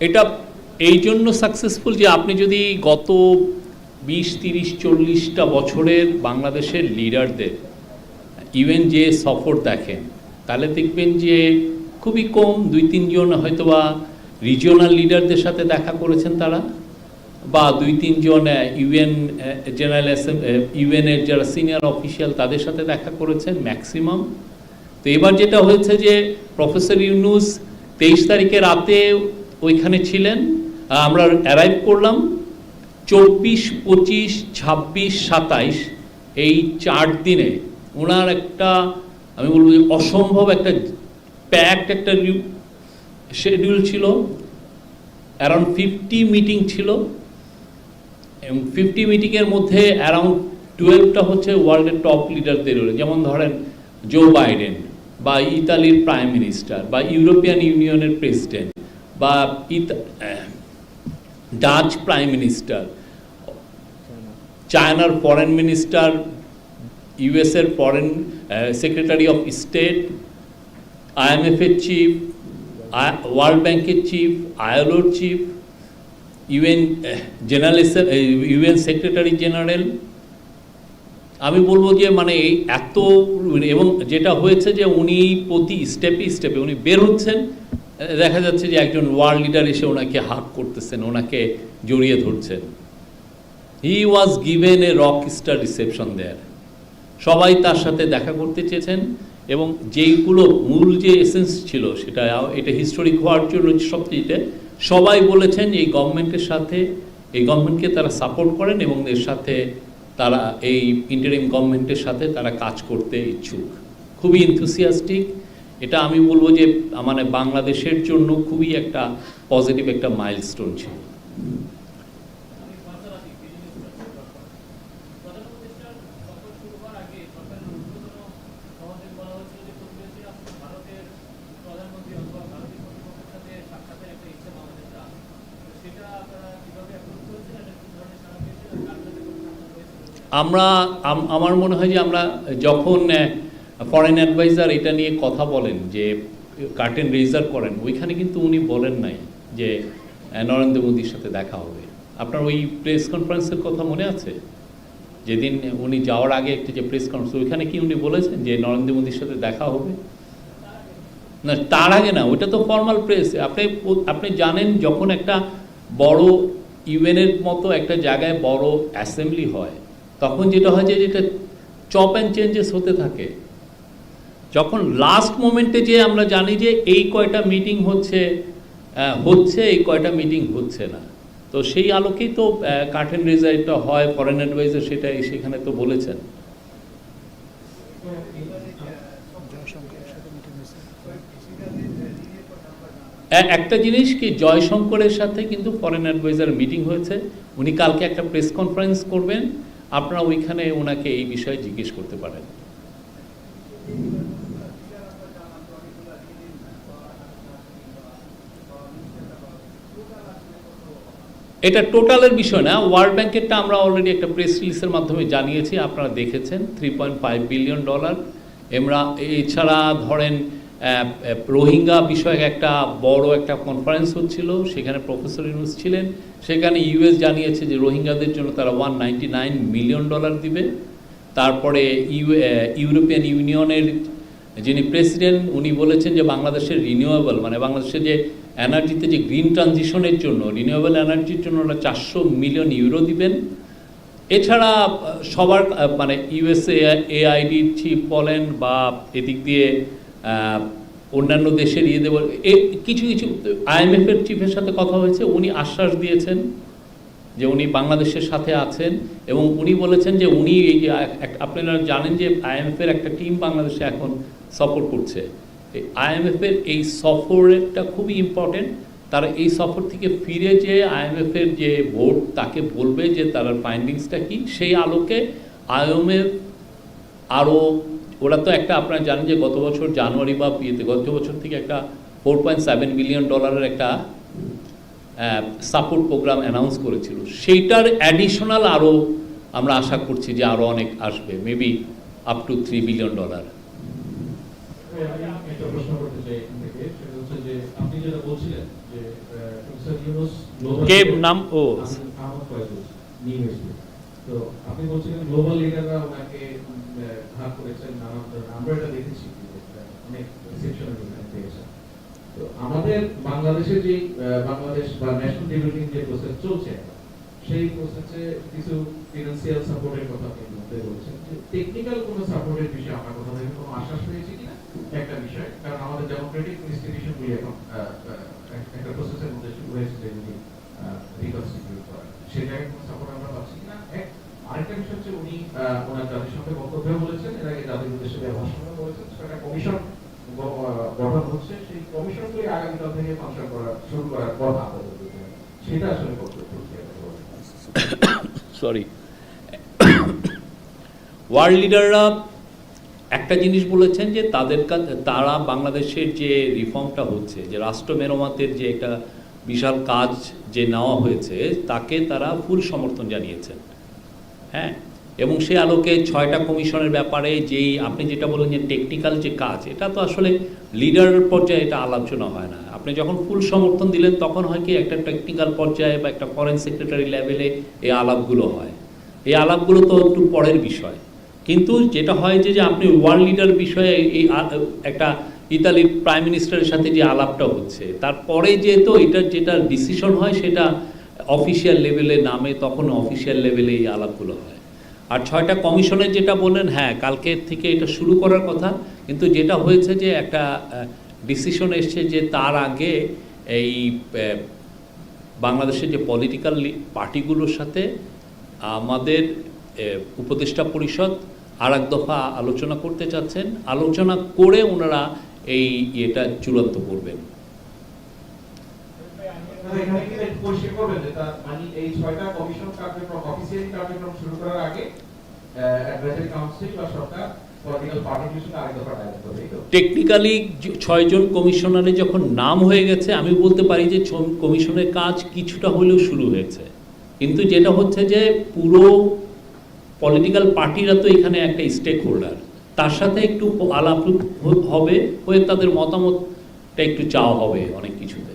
এটা এই জন্য সাকসেসফুল যে আপনি যদি গত বিশ, তিরিশ, চল্লিশটা বছরের বাংলাদেশের লিডারদের ইভেন যে সফর দেখেন, তাহলে দেখবেন যে খুবই কম দুই, তিনজন হয়তোবা রিজিওনাল লিডারদের সাথে দেখা করেছেন তারা, বা দুই, তিনজন ইউএন জেনারেল ইউএনের যারা সিনিয়র অফিসিয়াল তাদের সাথে দেখা করেছেন ম্যাক্সিমাম তো এবার যেটা হয়েছে যে প্রফেসর ইউনুস তেইশ তারিখে রাতে ওইখানে ছিলেন। আমরা অ্যারাইভ করলাম চব্বিশ, পঁচিশ, ছাব্বিশ, সাতাইশ এই চার দিনে। ওনার একটা, আমি বলব যে অসম্ভব একটা প্যাকড একটা শেডিউল ছিল। অ্যারাউন্ড ফিফটি মিটিং ছিল। এবং ফিফটি মিটিংয়ের মধ্যে অ্যারাউন্ড টুয়েলভটা হচ্ছে ওয়ার্ল্ডের টপ লিডারদের যেমন ধরেন জো বাইডেন বা ইতালির প্রাইম মিনিস্টার বা ইউরোপিয়ান ইউনিয়নের প্রেসিডেন্ট বা ডাচ প্রাইম মিনিস্টার, চায়নার ফরেন মিনিস্টার, ইউএসের ফরেন সেক্রেটারি অফ স্টেট, আইএমএফের চিফ ওয়ার্ল্ড ব্যাংকের chief আইএলওর chief, UN general UN secretary general. আমি বলব যে মানে এত, এবং যেটা হয়েছে যে উনি প্রতি স্টেপে স্টেপে উনি বের হচ্ছেন। দেখা যাচ্ছে যে একজন ওয়ার্ল্ড লিডার এসে ওনাকে হাক করতেছেন, ওনাকে জড়িয়ে ধরছেন। He was given a rock star reception there সবাই তার সাথে দেখা করতে চেয়েছেন এবং যেইগুলো মূল যে এসেন্স ছিল সেটা, এটা হিস্টোরিক হওয়ার জন্য সবচেয়ে সবাই বলেছেন এই গভর্নমেন্টের সাথে, এই গভর্নমেন্টকে তারা সাপোর্ট করেন এবং এর সাথে তারা এই ইন্টারিম গভর্নমেন্টের সাথে তারা কাজ করতে ইচ্ছুক। খুবই ইনথুসিয়াস্টিক এটা আমি বলব যে মানে বাংলাদেশের জন্য খুবই একটা পজিটিভ একটা মাইলস্টোন ছিল। আমরা আমার মনে হয় যে আমরা যখন ফরেন অ্যাডভাইজার এটা নিয়ে কথা বলেন, যে কার্টেন রেজার করেন, ওইখানে কিন্তু উনি বলেন নাই যে নরেন্দ্র মোদীর সাথে দেখা হবে। আপনার ওই প্রেস কনফারেন্সের কথা মনে আছে? যেদিন উনি যাওয়ার আগে একটা যে প্রেস কনফারেন্স ওইখানে কি উনি বলেছেন যে, নরেন্দ্র মোদীর সাথে দেখা হবে? না, তার আগে না ওটা তো ফর্মাল প্রেস আপনি আপনি জানেন যখন একটা বড় ইউএনের মতো একটা জায়গায় বড় অ্যাসেম্বলি হয়, তখন যেটা হয় যে, যেটা চপ অ্যান্ড চেঞ্জেস হতে থাকে। যখন লাস্ট মোমেন্টে যে আমরা জানি যে এই কয়টা মিটিং হচ্ছে হচ্ছে, এই কয়টা মিটিং হচ্ছে না। তো সেই আলোকেই তো কার্টেন রেজাল্টটা হয় ফরেন অ্যাডভাইজার সেটাই সেখানে তো বলেছেন। একটা জিনিস কি, জয়শঙ্করের সাথে কিন্তু ফরেন অ্যাডভাইজার মিটিং হয়েছে। উনি কালকে একটা প্রেস কনফারেন্স করবেন। আপনারা ওইখানে ওনাকে এই বিষয়ে জিজ্ঞেস করতে পারেন। এটা টোটালের বিষয় না। ওয়ার্ল্ড ব্যাংকেরটা আমরা অলরেডি একটা প্রেস রিলিজের মাধ্যমে জানিয়েছি, আপনারা দেখেছেন। Three point five billion dollar এমরা, এছাড়া ধরেন রোহিঙ্গা বিষয়ক একটা বড় একটা কনফারেন্স হচ্ছিল, সেখানে প্রফেসর ইউনুস ছিলেন। সেখানে ইউএস জানিয়েছে যে রোহিঙ্গাদের জন্য তারা one ninety nine million dollar দিবে। তারপরে ইউ ইউরোপিয়ান ইউনিয়নের যিনি প্রেসিডেন্ট, উনি বলেছেন যে বাংলাদেশের রিনিউয়েবল মানে বাংলাদেশের যে এনার্জিতে যে গ্রিন ট্রানজিশনের জন্য রিনিউয়েবল এনার্জির জন্য ওরা চারশো মিলিয়ন ইউরো দিবেন। এছাড়া সবার মানে ইউএসএ এআইডির চিফ বলেন বা এদিক দিয়ে অন্যান্য দেশের ইয়ে দেব এ, কিছু কিছু আইএমএফ এর চিফের সাথে কথা হয়েছে, উনি আশ্বাস দিয়েছেন যে উনি বাংলাদেশের সাথে আছেন এবং উনি বলেছেন যে উনি এই যে আপনারা জানেন যে আইএমএফ এর একটা টিম বাংলাদেশে এখন সফর করছে। আইএমএফ এর এই সফরটা খুবই ইম্পর্টেন্ট তারা এই সফর থেকে ফিরে যে আইএমএফের যে বোর্ড তাকে বলবে যে তার ফাইন্ডিংসটা কি? সেই আলোকে আইএমএফ আরও, ওরা তো একটা আপনারা জানেন যে গত বছর জানুয়ারি বা ইয়েতে, গত বছর থেকে একটা ফোর পয়েন্ট সেভেন বিলিয়ন ডলারের একটা সাপোর্ট প্রোগ্রাম অ্যানাউন্স করেছিল। সেইটার অ্যাডিশনাল আরও আমরা আশা করছি যে আরও অনেক আসবে। Maybe up to three billion dollar আমি একটা প্রশ্ন করতে চাই এখান থেকে। সেটা হচ্ছে যে আপনি যেটা বলছিলেন যে প্রফেসর ইউনুস কে নাম? ও। আহমদ ফয়েজ নিউ তো আপনি বলছিলেন গ্লোবাল লিডাররা ওনাকে ভাগ করেছেন নানান ধরনের। আমরা এটা দেখেছি অনেক রিসেপশনের ওখানে তো আমাদের বাংলাদেশে যে বাংলাদেশ বা ন্যাশনাল ডেভেলপিং যে প্রসেস চলছে সেই প্রসেসে কিছু ফিনান্সিয়াল সাপোর্টের কথা আপনি বলতে বলছেন। টেকনিক্যাল কোনো সাপোর্টের বিষয়ে আমরা কোথাও থেকে কোনো আশ্বাস পেয়েছি কিনা? একটা বিষয়, কারণ আমাদের ডেমোক্রেটিক ইনস্টিটিউশনগুলি এখন একটা প্রসেসের মধ্যে শুরু হয়েছে যেগুলি রিকনস্টিটিউট কোনো সাপোর্ট আমরা পাচ্ছি এক, আরেকটা বিষয় হচ্ছে উনি ওনার বলেছেন, এর আগে জাতির উদ্দেশ্যে বলেছেন। সেটা কমিশন গঠন হচ্ছে। সেই থেকে ফাংশন করা, শুরু করার কথা। সেটা আসলে সরি ওয়ার্ল্ড লিডাররা একটা জিনিস বলেছেন যে তাদের কাছে তারা বাংলাদেশের যে রিফর্মটা হচ্ছে, যে রাষ্ট্র মেরামতের যে একটা বিশাল কাজ যে নেওয়া হয়েছে, তাকে তারা ফুল সমর্থন জানিয়েছেন। হ্যাঁ? এবং সে আলোকে ছয়টা কমিশনের ব্যাপারে যেই, আপনি যেটা বলেন যে টেকনিক্যাল যে কাজ, এটা তো আসলে লিডার পর্যায়ে এটা আলোচনা হয় না। আপনি যখন ফুল সমর্থন দিলেন, তখন হয় কি একটা টেকনিক্যাল পর্যায়ে বা একটা ফরেন সেক্রেটারি লেভেলে এই আলাপগুলো হয়। এই আলাপগুলো তো একটু পরের বিষয়। কিন্তু যেটা হয় যে আপনি ওয়ার্ল্ড লিডার বিষয়ে এই একটা ইতালির প্রাইম মিনিস্টারের সাথে যে আলাপটা হচ্ছে, তারপরে যেহেতু এটার যেটা ডিসিশন হয় সেটা অফিসিয়াল লেভেলে নামে, তখন অফিসিয়াল লেভেলে এই আলাপগুলো হয়। আর ছয়টা কমিশনের যেটা বললেন হ্যাঁ কালকে থেকে এটা শুরু করার কথা, কিন্তু যেটা হয়েছে যে, একটা ডিসিশন এসছে যে, তার আগে এই বাংলাদেশের যে পলিটিক্যাল পার্টিগুলোর সাথে আমাদের উপদেষ্টা পরিষদ আর এক দফা আলোচনা করতে চাচ্ছেন। আলোচনা করে ওনারা এই এটা চূড়ান্ত করবেন। মানে তার মানে টেকনিক্যালি ছয়জন কমিশনারে যখন নাম হয়ে গেছে আমি বলতে পারি যে কমিশনের কাজ কিছুটা হলেও শুরু হয়েছে। কিন্তু যেটা হচ্ছে যে পুরো পলিটিক্যাল পার্টিরা তো এখানে একটা স্টেক হোল্ডার তার সাথে একটু আলাপ হবে, হয়ে তাদের মতামতটা একটু চাওয়া হবে অনেক কিছুতে।